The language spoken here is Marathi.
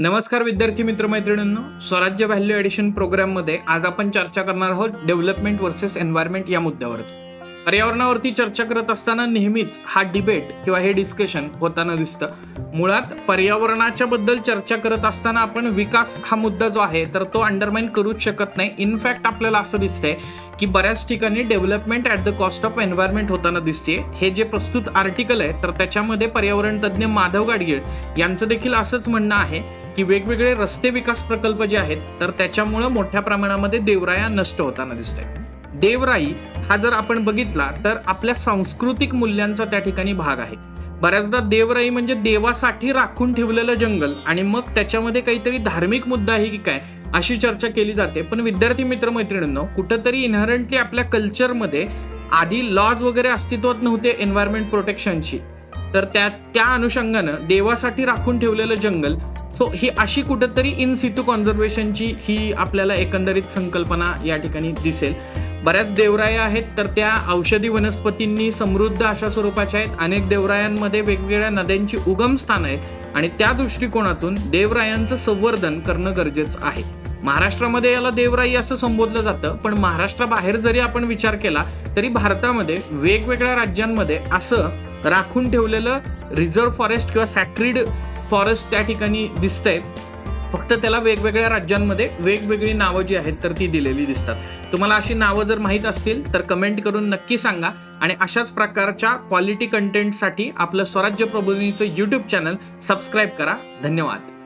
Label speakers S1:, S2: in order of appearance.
S1: नमस्कार विद्यार्थी मित्र मैत्रिणींनो स्वराज्य व्हॅल्यू एडिशन प्रोग्राममध्ये आज आपण चर्चा करणार आहोत डेव्हलपमेंट वर्सेस एन्व्हायरमेंट या मुद्द्यावरती पर्यावरणावरती चर्चा करत असताना नेहमीच हा डिबेट किंवा हे डिस्कशन होताना दिसतं. मुळात पर्यावरणाच्या बद्दल चर्चा करत असताना आपण विकास हा मुद्दा जो आहे तर तो अंडरमाइन करूच शकत नाही. इनफॅक्ट आपल्याला असं दिसतंय की बऱ्याच ठिकाणी development at the cost of environment होताना दिसते हे जे प्रस्तुत आर्टिकल आहे तर त्याच्यामध्ये पर्यावरण तज्ज्ञ माधव गाडगीळ यांचं देखील असंच म्हणणं आहे की वेगवेगळे रस्ते विकास प्रकल्प जे आहेत तर त्याच्यामुळं मोठ्या प्रमाणामध्ये देवराया नष्ट होताना दिसतंय. देवराई हा जर आपण बघितला तर आपल्या सांस्कृतिक मूल्यांचा त्या ठिकाणी भाग आहे. बऱ्याचदा देवराई म्हणजे देवासाठी राखून ठेवलेलं जंगल आणि मग त्याच्यामध्ये काहीतरी धार्मिक मुद्दा आहे की काय अशी चर्चा केली जाते. पण विद्यार्थी मित्र मैत्रिणींनो कुठंतरी इनहरंटली आपल्या कल्चरमध्ये आधी लॉज वगैरे अस्तित्वात नव्हते एन्व्हायरमेंट प्रोटेक्शनची तर त्या त्या अनुषंगानं देवासाठी राखून ठेवलेलं जंगल सो ही अशी कुठंतरी इन सिटू कॉन्झर्वेशनची ही आपल्याला एकंदरीत संकल्पना या ठिकाणी दिसेल. बऱ्याच देवराया आहेत तर त्या औषधी वनस्पतींनी समृद्ध अशा स्वरूपाच्या आहेत. अनेक देवरायांमध्ये वेगवेगळ्या नद्यांची उगमस्थान आहेत आणि त्या दृष्टिकोनातून देवरायांचं संवर्धन करणं गरजेचं आहे. महाराष्ट्रामध्ये याला देवराई असं संबोधलं जातं पण महाराष्ट्राबाहेर जरी आपण विचार केला तरी भारतामध्ये वेगवेगळ्या राज्यांमध्ये असं राखून ठेवलेलं रिझर्व्ह फॉरेस्ट किंवा सॅक्रिड फॉरेस्ट त्या ठिकाणी दिसतंय. फक्त त्याला वेगवेगळ्या राज्यांमध्ये वेगवेगळी नावं जी आहेत तर ती दिलेली दिसतात. तुम्हाला अशी नावं जर माहीत असतील तर कमेंट करून नक्की सांगा. आणि अशाच प्रकारच्या क्वालिटी कंटेंटसाठी आपलं स्वराज्य प्रबोधिनीचं यूट्यूब चॅनल सबस्क्राईब करा. धन्यवाद.